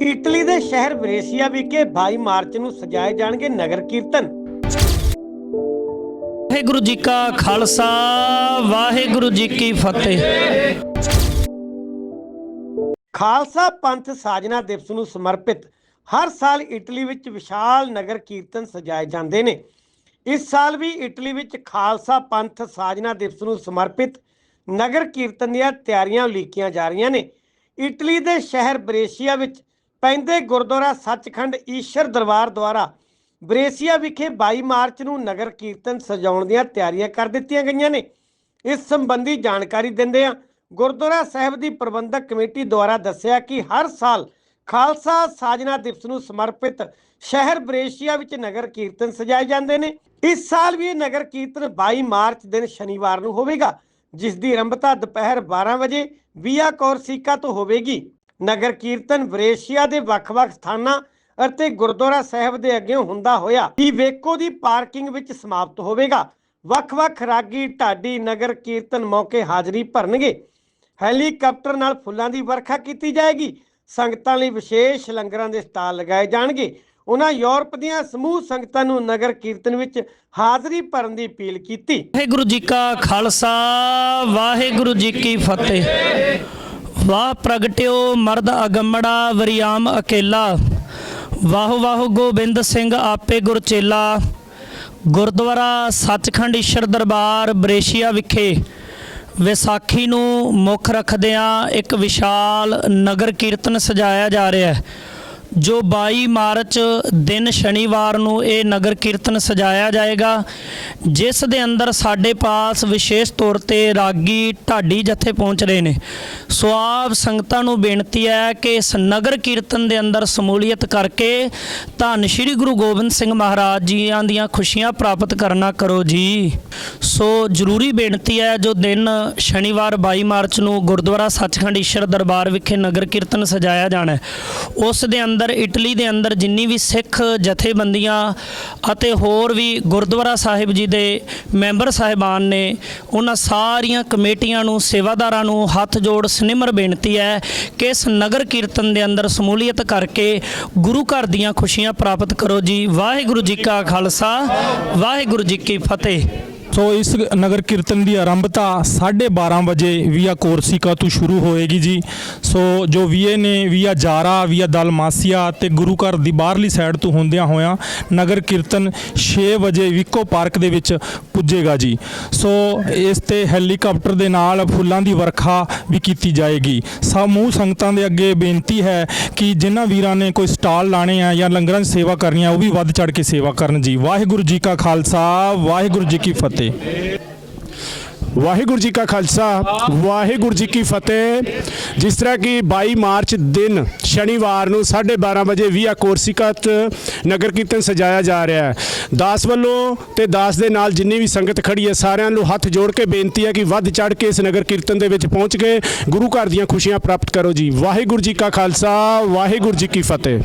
Italy ਦੇ ਸ਼ਹਿਰ ਬ੍ਰੇਸੀਆ ਵਿਖੇ 22 ਮਾਰਚ ਨੂੰ ਸਜਾਏ ਜਾਣਗੇ ਨਗਰ ਕੀਰਤਨ। ਵਾਹਿਗੁਰੂ ਜੀ ਕਾ ਖਾਲਸਾ ਵਾਹਿਗੁਰੂ ਜੀ ਕੀ ਫਤਿਹ। ਖਾਲਸਾ ਪੰਥ ਸਾਜਨਾ ਦਿਵਸ ਨੂੰ ਸਮਰਪਿਤ ਹਰ ਸਾਲ ਇਟਲੀ ਵਿੱਚ ਵਿਸ਼ਾਲ ਨਗਰ ਕੀਰਤਨ ਸਜਾਏ ਜਾਂਦੇ ਨੇ। ਇਸ ਸਾਲ ਵੀ ਇਟਲੀ ਵਿੱਚ ਖਾਲਸਾ ਪੰਥ ਸਾਜਨਾ ਦਿਵਸ ਨੂੰ ਸਮਰਪਿਤ ਨਗਰ ਕੀਰਤਨ ਦੀਆਂ ਤਿਆਰੀਆਂ ਉਲੀਕੀਆਂ ਜਾ ਰਹੀਆਂ ਨੇ। ਇਟਲੀ ਦੇ ਸ਼ਹਿਰ ਬ੍ਰੇਸ਼ੀਆ ਵਿੱਚ ਪੈਂਦੇ ਗੁਰਦੁਆਰਾ ਸੱਚਖੰਡ ਈਸ਼ਰ ਦਰਬਾਰ ਦੁਆਰਾ ਬ੍ਰੇਸੀਆ ਵਿਖੇ 22 ਮਾਰਚ ਨੂੰ ਨਗਰ ਕੀਰਤਨ ਸਜਾਉਣ ਦੀਆਂ ਤਿਆਰੀਆਂ ਕਰ ਦਿੱਤੀਆਂ ਗਈਆਂ ਨੇ। ਇਸ ਸੰਬੰਧੀ ਜਾਣਕਾਰੀ ਦਿੰਦੇ ਆ ਗੁਰਦੁਆਰਾ ਸਾਹਿਬ ਦੀ ਪ੍ਰਬੰਧਕ ਕਮੇਟੀ ਦੁਆਰਾ ਦੱਸਿਆ ਕਿ ਹਰ ਸਾਲ ਖਾਲਸਾ ਸਾਜਨਾ ਦਿਵਸ ਨੂੰ ਸਮਰਪਿਤ ਸ਼ਹਿਰ ਬ੍ਰੇਸ਼ੀਆ ਵਿੱਚ ਨਗਰ ਕੀਰਤਨ ਸਜਾਏ ਜਾਂਦੇ ਨੇ। ਇਸ ਸਾਲ ਵੀ ਨਗਰ ਕੀਰਤਨ 22 ਮਾਰਚ ਦਿਨ ਸ਼ਨੀਵਾਰ ਨੂੰ ਹੋਵੇਗਾ, ਜਿਸ ਦੀ ਆਰੰਭਤਾ ਦੁਪਹਿਰ 12 ਵਜੇ ਵੀਆ ਕੌਰ ਕੋਰਸੀਕਾ ਤੋਂ ਹੋਵੇਗੀ। ਨਗਰ ਕੀਰਤਨ ਬ੍ਰੇਸ਼ੀਆ ਦੇ ਵੱਖ-ਵੱਖ ਸਥਾਨਾਂ ਅਤੇ ਗੁਰਦੁਆਰਾ ਸਾਹਿਬ ਦੇ ਅੱਗੇ ਹੁੰਦਾ ਹੋਇਆ ਹੀ ਵੇਕੋ ਦੀ ਪਾਰਕਿੰਗ ਵਿੱਚ ਸਮਾਪਤ ਹੋਵੇਗਾ। ਵੱਖ-ਵੱਖ ਰਾਗੀ ਢਾਡੀ ਨਗਰ ਕੀਰਤਨ ਮੌਕੇ ਹਾਜ਼ਰੀ ਭਰਨਗੇ। ਹੈਲੀਕਾਪਟਰ ਨਾਲ ਫੁੱਲਾਂ ਦੀ ਵਰਖਾ ਕੀਤੀ ਜਾਏਗੀ। ਸੰਗਤਾਂ ਲਈ ਵਿਸ਼ੇਸ਼ ਲੰਗਰਾਂ ਦੇ ਸਟਾਲ ਲਗਾਏ ਜਾਣਗੇ। ਉਹਨਾਂ ਯੂਰਪ ਦੀਆਂ ਸਮੂਹ ਸੰਗਤਾਂ ਨੂੰ ਨਗਰ ਕੀਰਤਨ ਵਿੱਚ ਹਾਜ਼ਰੀ ਭਰਨ ਦੀ ਅਪੀਲ ਕੀਤੀ। ਵਾਹਿਗੁਰੂ ਜੀ ਕਾ ਖਾਲਸਾ, ਵਾਹਿਗੁਰੂ ਜੀ ਕੀ ਫਤਿਹ। ਵਾਹ ਪ੍ਰਗਟਿਓ ਮਰਦ ਅਗੰਮੜਾ ਵਰਿਆਮ ਅਕੇਲਾ। ਵਾਹ ਵਾਹ ਗੋਬਿੰਦ ਸਿੰਘ ਆਪੇ ਗੁਰਚੇਲਾ ਗੁਰਦੁਆਰਾ ਸੱਚਖੰਡ ਈਸ਼ਰ ਦਰਬਾਰ ਬਰੇਸ਼ੀਆ ਵਿਖੇ। ਵਿਸਾਖੀ ਨੂੰ ਮੁੱਖ ਰੱਖਦਿਆਂ ਇੱਕ ਵਿਸ਼ਾਲ ਨਗਰ ਕੀਰਤਨ ਸਜਾਇਆ ਜਾ ਰਿਹਾ ਹੈ। ਜੋ 22 ਮਾਰਚ ਦਿਨ ਸ਼ਨੀਵਾਰ ਨੂੰ ਇਹ ਨਗਰ ਕੀਰਤਨ ਸਜਾਇਆ ਜਾਏਗਾ, ਜਿਸ ਦੇ ਅੰਦਰ ਸਾਡੇ ਪਾਸ ਵਿਸ਼ੇਸ਼ ਤੌਰ ਤੇ ਰਾਗੀ ਢਾਡੀ ਜਥੇ ਪਹੁੰਚ ਰਹੇ ਨੇ। ਸੋ ਆਪ ਸੰਗਤਾਂ ਨੂੰ ਬੇਨਤੀ ਹੈ ਕਿ ਇਸ ਨਗਰ ਕੀਰਤਨ ਦੇ ਅੰਦਰ ਸਮੂਲੀਅਤ ਕਰਕੇ ਧੰਨ ਸ਼੍ਰੀ ਗੁਰੂ ਗੋਬਿੰਦ ਸਿੰਘ ਮਹਾਰਾਜ ਜੀਆਂ ਦੀਆਂ ਖੁਸ਼ੀਆਂ ਪ੍ਰਾਪਤ ਕਰਨਾ ਕਰੋ ਜੀ। ਸੋ ਜ਼ਰੂਰੀ ਬੇਨਤੀ ਹੈ ਜੋ ਦਿਨ ਸ਼ਨੀਵਾਰ 22 ਮਾਰਚ ਨੂੰ ਗੁਰਦੁਆਰਾ ਸੱਚਖੰਡ ਈਸ਼ਰ ਦਰਬਾਰ ਵਿਖੇ ਨਗਰ ਕੀਰਤਨ ਸਜਾਇਆ ਜਾਣਾ ਉਸ ਦੇ ਅੰਦਰ ਅੰਦਰ, ਇਟਲੀ ਦੇ ਅੰਦਰ ਜਿੰਨੀ ਵੀ ਸਿੱਖ ਜਥੇਬੰਦੀਆਂ ਅਤੇ ਹੋਰ ਵੀ ਗੁਰਦੁਆਰਾ ਸਾਹਿਬ ਜੀ ਦੇ ਮੈਂਬਰ ਸਾਹਿਬਾਨ ਨੇ, ਉਹਨਾਂ ਸਾਰੀਆਂ ਕਮੇਟੀਆਂ ਨੂੰ, ਸੇਵਾਦਾਰਾਂ ਨੂੰ ਹੱਥ ਜੋੜ ਸਨਿਮਰ ਬੇਨਤੀ ਹੈ ਕਿ ਇਸ ਨਗਰ ਕੀਰਤਨ ਦੇ ਅੰਦਰ ਸਮੂਲੀਅਤ ਕਰਕੇ ਗੁਰੂ ਘਰ ਦੀਆਂ ਖੁਸ਼ੀਆਂ ਪ੍ਰਾਪਤ ਕਰੋ ਜੀ। ਵਾਹਿਗੁਰੂ ਜੀ ਕਾ ਖਾਲਸਾ, ਵਾਹਿਗੁਰੂ ਜੀ ਕੀ ਫਤਿਹ। ਸੋ ਇਸ ਨਗਰ ਕੀਰਤਨ ਦੀ ਆਰੰਭਤਾ 12:30 ਵਜੇ ਵੀਆ ਕੋਰਸਿਕਾ ਤੋਂ ਸ਼ੁਰੂ ਹੋਏਗੀ ਜੀ। ਸੋ ਜੋ ਵੀਏ ਨੇ ਵੀਆ ਜਾਰਾ, ਵੀਆ ਦਲਮਾਸੀਆ ਤੇ ਗੁਰੂ ਘਰ ਦੀ ਬਾਹਰਲੀ ਸਾਈਡ ਤੋਂ ਹੁੰਦਿਆਂ ਹੋਇਆਂ ਨਗਰ ਕੀਰਤਨ 6 ਵਜੇ ਵਿਕੋ ਪਾਰਕ ਦੇ ਵਿੱਚ ਪੁੱਜੇਗਾ ਜੀ। ਸੋ ਇਸ ਤੇ ਹੈਲੀਕਾਪਟਰ ਦੇ ਨਾਲ ਫੁੱਲਾਂ ਦੀ ਵਰਖਾ ਵੀ ਕੀਤੀ ਜਾਏਗੀ। ਸਮੂਹ ਸੰਗਤਾਂ ਦੇ ਅੱਗੇ ਬੇਨਤੀ ਹੈ ਕਿ ਜਿਨ੍ਹਾਂ ਵੀਰਾਂ ਨੇ ਕੋਈ ਸਟਾਲ ਲਾਣੇ ਆ ਜਾਂ ਲੰਗਰਾਂ ਦੀ ਸੇਵਾ ਕਰਨੀ ਆ, ਉਹ ਵੀ ਵੱਧ ਚੜ ਕੇ ਸੇਵਾ ਕਰਨ ਜੀ। ਵਾਹਿਗੁਰੂ ਜੀ ਕਾ ਖਾਲਸਾ, ਵਾਹਿਗੁਰੂ ਜੀ ਕੀ ਫਤਿਹ। ਵਾਹਿਗੁਰੂ ਜੀ ਕਾ ਖਾਲਸਾ, ਵਾਹਿਗੁਰੂ ਜੀ ਕੀ ਫਤਿਹ। ਜਿਸ ਤਰ੍ਹਾਂ ਕਿ 22 ਮਾਰਚ ਦਿਨ ਸ਼ਨੀਵਾਰ ਨੂੰ 12:30 ਵਜੇ ਵੀਆ ਕੋਰਸੀਕਾ ਨਗਰ ਕੀਰਤਨ ਸਜਾਇਆ ਜਾ ਰਿਹਾ ਹੈ। ਦਾਸ ਵੱਲੋਂ ਤੇ ਦਾਸ ਦੇ ਨਾਲ ਜਿੰਨੀ ਵੀ ਸੰਗਤ ਖੜੀ ਹੈ, ਸਾਰਿਆਂ ਨੂੰ ਹੱਥ ਜੋੜ ਕੇ ਬੇਨਤੀ ਹੈ ਕਿ ਵੱਧ ਚੜ ਕੇ ਇਸ ਨਗਰ ਕੀਰਤਨ ਦੇ ਵਿੱਚ ਪਹੁੰਚ ਕੇ ਗੁਰੂ ਘਰ ਦੀਆਂ ਖੁਸ਼ੀਆਂ ਪ੍ਰਾਪਤ ਕਰੋ ਜੀ। ਵਾਹਿਗੁਰੂ ਜੀ ਕਾ ਖਾਲਸਾ, ਵਾਹਿਗੁਰੂ ਜੀ ਕੀ ਫਤਿਹ।